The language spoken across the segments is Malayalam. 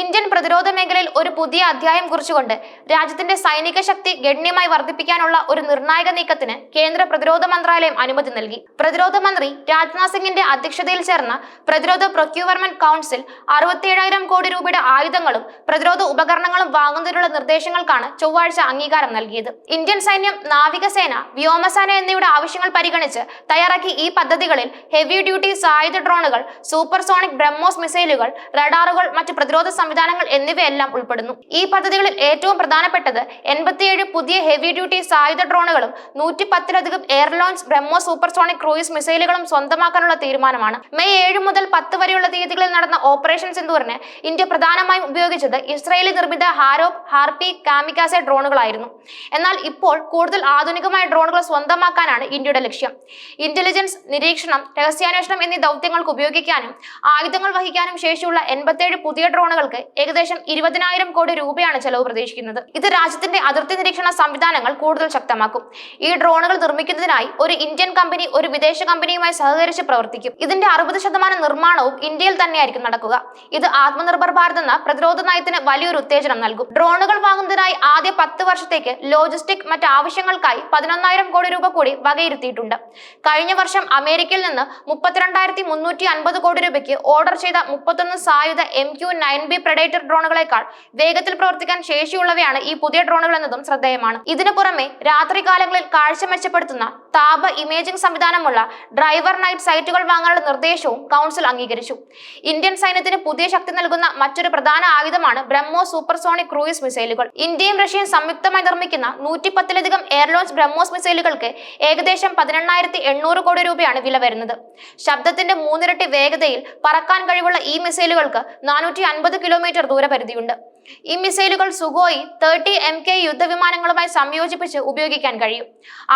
ഇന്ത്യൻ പ്രതിരോധ മേഖലയിൽ ഒരു പുതിയ അധ്യായം കുറിച്ചുകൊണ്ട് രാജ്യത്തിന്റെ സൈനിക ശക്തി ഗണ്യമായി വർദ്ധിപ്പിക്കാനുള്ള ഒരു നിർണായക നീക്കത്തിന് കേന്ദ്ര പ്രതിരോധ മന്ത്രാലയം അനുമതി നൽകി. പ്രതിരോധ മന്ത്രി രാജ്നാഥ് സിംഗിന്റെ അധ്യക്ഷതയിൽ ചേർന്ന പ്രതിരോധ പ്രൊക്യൂവർമെന്റ് കൗൺസിൽ അറുപത്തിയേഴായിരം കോടി രൂപയുടെ ആയുധങ്ങളും പ്രതിരോധ ഉപകരണങ്ങളും വാങ്ങുന്നതിനുള്ള നിർദ്ദേശങ്ങൾക്കാണ് ചൊവ്വാഴ്ച അംഗീകാരം നൽകിയത്. ഇന്ത്യൻ സൈന്യം നാവികസേന വ്യോമസേന എന്നിവയുടെ ആവശ്യങ്ങൾ പരിഗണിച്ച് തയ്യാറാക്കി ഈ പദ്ധതികളിൽ ഹെവി ഡ്യൂട്ടി സായുധ ഡ്രോണുകൾ സൂപ്പർസോണിക് ബ്രഹ്മോസ് മിസൈലുകൾ റഡാറുകൾ മറ്റ് പ്രതിരോധ സംവിധാനങ്ങൾ എന്നിവയെല്ലാം ഉൾപ്പെടുന്നു. ഈ പദ്ധതികളിൽ ഏറ്റവും പ്രധാനപ്പെട്ടത് എൺപത്തിയേഴ് പുതിയ ഹെവി ഡ്യൂട്ടി സായുധ ഡ്രോണുകളും നൂറ്റി പത്തിലധികം air launch Brahmo supersonic cruise മിസൈലുകളും സ്വന്തമാക്കാനുള്ള തീരുമാനമാണ്. മെയ് ഏഴ് മുതൽ പത്ത് വരെയുള്ള തീയതികളിൽ നടന്ന ഓപ്പറേഷൻ സിന്ദൂറിന് ഇന്ത്യ പ്രധാനമായും ഉപയോഗിച്ചത് ഇസ്രയേലി നിർമ്മിത ഹാരോപ്പ് ഹാർപി കാമിക്കാസെ ഡ്രോണുകളായിരുന്നു. എന്നാൽ ഇപ്പോൾ കൂടുതൽ ആധുനികമായ ഡ്രോണുകൾ സ്വന്തമാക്കാനാണ് ഇന്ത്യയുടെ ലക്ഷ്യം. ഇന്റലിജൻസ് നിരീക്ഷണം രഹസ്യാന്വേഷണം എന്നീ ദൗത്യങ്ങൾക്ക് ഉപയോഗിക്കാനും ആയുധങ്ങൾ വഹിക്കാനും ശേഷിയുള്ള എൺപത്തിയേഴ് പുതിയ ഡ്രോണുകൾക്ക് ഏകദേശം ഇരുപതിനായിരം കോടി രൂപയാണ് ചെലവ് പ്രതീക്ഷിക്കുന്നത്. ഇത് രാജ്യത്തിന്റെ അതിർത്തി നിരീക്ഷണ സംവിധാനങ്ങൾ കൂടുതൽ ശക്തമാക്കും. ഈ ഡ്രോണുകൾ നിർമ്മിക്കുന്നതിനായി ഒരു ഇന്ത്യൻ കമ്പനി ഒരു വിദേശ കമ്പനിയുമായി സഹകരിച്ച് പ്രവർത്തിക്കും. ഇതിന്റെ അറുപത് ശതമാനം നിർമ്മാണവും ഇന്ത്യയിൽ തന്നെയായിരിക്കും നടക്കുക. ഇത് ആത്മനിർഭർ ഭാരത് എന്ന പ്രതിരോധ നയത്തിന് വലിയൊരു ഉത്തേജനം നൽകും. ഡ്രോണുകൾ വാങ്ങുന്നതിനായി ആദ്യ പത്ത് വർഷത്തേക്ക് ലോജിസ്റ്റിക് മറ്റ് ആവശ്യങ്ങൾക്കായി പതിനൊന്നായിരം കോടി രൂപ കൂടി വകയിരുത്തിയിട്ടുണ്ട്. കഴിഞ്ഞ വർഷം അമേരിക്കയിൽ നിന്ന് മുപ്പത്തിരണ്ടായിരത്തി മുന്നൂറ്റി അൻപത് കോടി രൂപയ്ക്ക് ഓർഡർ ചെയ്ത മുപ്പത്തൊന്ന് സായുധ M Q nine B Predator ഡ്രോണുകളെക്കാൾ വേഗത്തിൽ പ്രവർത്തിക്കാൻ ശേഷിയുള്ളവയാണ് ഈ പുതിയ ഡ്രോണുകൾ എന്നതും ശ്രദ്ധേയമാണ്. ഇതിനു പുറമെ രാത്രികാലങ്ങളിൽ കാഴ്ച മെച്ചപ്പെടുത്തുന്ന താപ ഇമേജിംഗ് സംവിധാനമുള്ള ഡ്രൈവർ നൈറ്റ് സൈറ്റുകൾ വാങ്ങാനുള്ള നിർദ്ദേശവും കൗൺസിൽ അംഗീകരിച്ചു. ഇന്ത്യൻ സൈന്യത്തിന് പുതിയ ശക്തി നൽകുന്ന മറ്റൊരു പ്രധാന ആയുധമാണ് ബ്രഹ്മോ സൂപ്പർസോണിക് ക്രൂയിസ് മിസൈലുകൾ ഇന്ത്യയും റഷ്യയും സംയുക്തമായി നിർമ്മിക്കുന്ന നൂറ്റി പത്തിലധികം എയർ ലോഞ്ച് ബ്രഹ്മോസ് മിസൈലുകൾക്ക് ഏകദേശം പതിനെണ്ണായിരത്തി എണ്ണൂറ് കോടി രൂപയാണ് വില വരുന്നത്. ശബ്ദത്തിന്റെ മൂന്നിരട്ടി വേഗതയിൽ പറക്കാൻ കഴിവുള്ള ഈ മിസൈലുകൾക്ക് നാനൂറ്റി അൻപത് കിലോമീറ്റർ ദൂരപരിധിയുണ്ട്. ഈ മിസൈലുകൾ സുഗോയി തേർട്ടി എം കെ യുദ്ധവിമാനങ്ങളുമായി സംയോജിപ്പിച്ച് ഉപയോഗിക്കാൻ കഴിയും.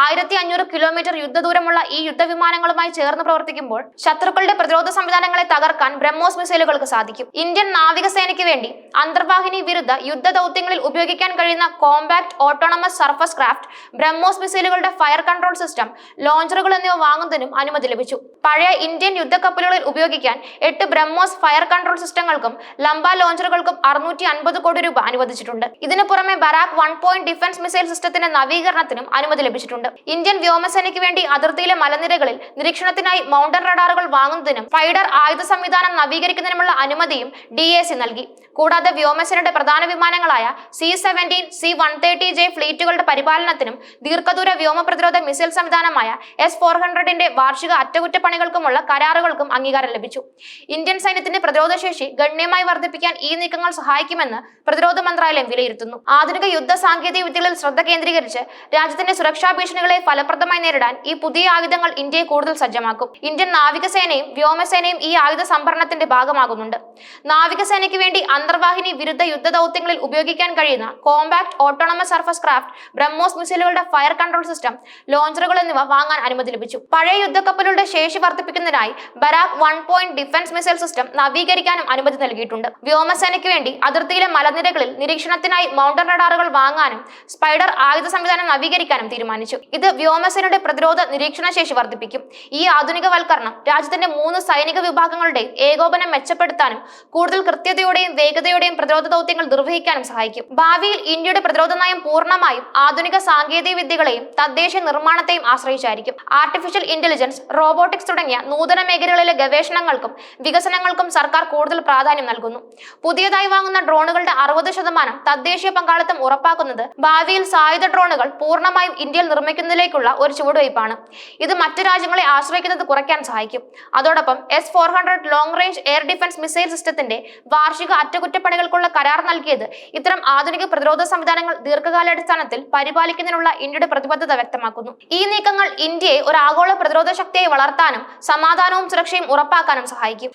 ആയിരത്തി അഞ്ഞൂറ് കിലോമീറ്റർ യുദ്ധദൂരമുള്ള ഈ യുദ്ധവിമാനങ്ങളുമായി ചേർന്ന് പ്രവർത്തിക്കുമ്പോൾ ശത്രുക്കളുടെ പ്രതിരോധ സംവിധാനങ്ങളെ തകർക്കാൻ ബ്രഹ്മോസ് മിസൈലുകൾക്ക് സാധിക്കും. ഇന്ത്യൻ നാവികസേനയ്ക്ക് വേണ്ടി അന്തർവാഹിനി വിരുദ്ധ യുദ്ധ ദൗത്യങ്ങളിൽ ഉപയോഗിക്കാൻ കഴിയുന്ന compact autonomous surface craft BrahMos മിസൈലുകളുടെ fire control system ലോഞ്ചറുകൾ എന്നിവ വാങ്ങുന്നതിനും അനുമതി ലഭിച്ചു. പഴയ ഇന്ത്യൻ യുദ്ധക്കപ്പലുകളിൽ ഉപയോഗിക്കാൻ എട്ട് ബ്രഹ്മോസ് ഫയർ കൺട്രോൾ സിസ്റ്റങ്ങൾക്കും ലംബ ലോഞ്ചറുകൾക്കും അറുന്നൂറ്റി അൻപത് കോടി രൂപ അനുവദിച്ചിട്ടുണ്ട്. ഇതിനു പുറമെ Barak one point defence missile സിസ്റ്റത്തിന്റെ നവീകരണത്തിനും അനുമതി ലഭിച്ചിട്ടുണ്ട്. ഇന്ത്യൻ വ്യോമസേനയ്ക്ക് വേണ്ടി അതിർത്തിയിലെ മലനിരകളിൽ നിരീക്ഷണത്തിനായി മൗണ്ടൻ റഡാറുകൾ വാങ്ങുന്നതിനും ഫൈഡർ ആയുധ സംവിധാനം നവീകരിക്കുന്നതിനുമുള്ള അനുമതിയും ഡി എ സി നൽകി. കൂടാതെ വ്യോമസേനയുടെ പ്രധാന വിമാനങ്ങളായ C seventeen C one thirty J ഫ്ലീറ്റുകളുടെ പരിപാലനത്തിനും ദീർഘദൂര വ്യോമ പ്രതിരോധ മിസൈൽ സംവിധാനമായ എസ് ഫോർ ഹൺഡ്രഡിന്റെ വാർഷിക അറ്റകുറ്റപ്പണികൾക്കുമുള്ള കരാറുകൾക്കും അംഗീകാരം ലഭിച്ചു. ഇന്ത്യൻ സൈന്യത്തിന്റെ പ്രതിരോധ ശേഷി ഗണ്യമായി വർദ്ധിപ്പിക്കാൻ ഈ നീക്കങ്ങൾ സഹായിക്കുമെന്ന് പ്രതിരോധ മന്ത്രാലയം വിലയിരുത്തുന്നു. ആധുനിക യുദ്ധ സാങ്കേതിക വിദ്യകളിൽ ശ്രദ്ധ കേന്ദ്രീകരിച്ച് രാജ്യത്തിന്റെ സുരക്ഷാ ഭീഷണികളെ ഫലപ്രദമായി നേരിടാൻ ഈ പുതിയ ആയുധങ്ങൾ ഇന്ത്യയെ കൂടുതൽ സജ്ജമാക്കും. ഇന്ത്യൻ നാവികസേനയും വ്യോമസേനയും ഈ ആയുധ സംഭരണത്തിന്റെ ഭാഗമാകുന്നുണ്ട്. നാവികസേനയ്ക്ക് വേണ്ടി അന്തർവാഹിനി വിരുദ്ധ യുദ്ധ ദൗത്യങ്ങളിൽ ഉപയോഗിക്കാൻ കഴിയുന്ന compact autonomous surface craft BrahMos മിസൈലുകളുടെ fire control system ലോഞ്ചറുകൾ എന്നിവ വാങ്ങാൻ അനുമതി ലഭിച്ചു. പഴയ യുദ്ധക്കപ്പലുകളുടെ ശേഷി വർദ്ധിപ്പിക്കുന്നതിനായി Barak one point defence missile system നവീകരിക്കാനും അനുമതി നൽകിയിട്ടുണ്ട്. വ്യോമസേനയ്ക്ക് വേണ്ടി അതിർത്തിയിലെ മലനിരകളിൽ നിരീക്ഷണത്തിനായി മൗണ്ടൻ റഡാറുകൾ വാങ്ങാനും സ്പൈഡർ ആയുധ സംവിധാനം നവീകരിക്കാനും തീരുമാനിച്ചു. ഇത് വ്യോമസേനയുടെ പ്രതിരോധ നിരീക്ഷണ ശേഷി വർദ്ധിപ്പിക്കും. ഈ ആധുനികവൽക്കരണം രാജ്യത്തിന്റെ മൂന്ന് സൈനിക വിഭാഗങ്ങളുടെ ഏകോപനം മെച്ചപ്പെടുത്താനും കൂടുതൽ കൃത്യതയോടെയും വേഗതയോടെയും പ്രതിരോധ ദൗത്യങ്ങൾ നിർവഹിക്കാനും സഹായിക്കും. ഭാവിയിൽ ഇന്ത്യയുടെ പ്രതിരോധ നയം പൂർണമായും ആധുനിക സാങ്കേതിക വിദ്യകളെയും തദ്ദേശ നിർമ്മാണത്തെയും ആശ്രയിച്ചായിരിക്കും. ആർട്ടിഫിഷ്യൽ ഇന്റലിജൻസ് റോബോട്ടിക്സ് തുടങ്ങിയ നൂതന മേഖലകളിലെ ഗവേഷണങ്ങൾക്കും വികസനങ്ങൾക്കും സർക്കാർ കൂടുതൽ പ്രാധാന്യം നൽകുന്നു. പുതിയതായി വാങ്ങുന്ന ഡ്രോണുകളുടെ അറുപത് ശതമാനം തദ്ദേശീയ പങ്കാളിത്തം ഉറപ്പാക്കുന്നത് ഭാവിയിൽ സായുധ ഡ്രോണുകൾ പൂർണമായും ഇന്ത്യയിൽ നിർമ്മിക്കുന്നതിലേക്കുള്ള ഒരു ചുവടുവയ്പ്പാണ്. ഇത് മറ്റു രാജ്യങ്ങളെ ആശ്രയിക്കുന്നത് കുറയ്ക്കാൻ സഹായിക്കും. അതോടൊപ്പം S four hundred long range air defence missile സിസ്റ്റത്തിന്റെ വാർഷിക അറ്റകുറ്റപ്പണികൾക്കുള്ള കരാർ നൽകിയത് ഇത്തരം ആധുനിക പ്രതിരോധ സംവിധാനങ്ങൾ ദീർഘകാലാടിസ്ഥാനത്തിൽ പരിപാലിക്കുന്നതിനുള്ള ഇന്ത്യയുടെ പ്രതിബദ്ധത വ്യക്തമാക്കുന്നു. ഈ നീക്കങ്ങൾ ഇന്ത്യയെ ഒരു ആഗോള പ്രതിരോധ ശക്തിയായി വളർത്താനും സമാധാനവും സുരക്ഷയും ഉറപ്പാക്കാനും സഹായിക്കും.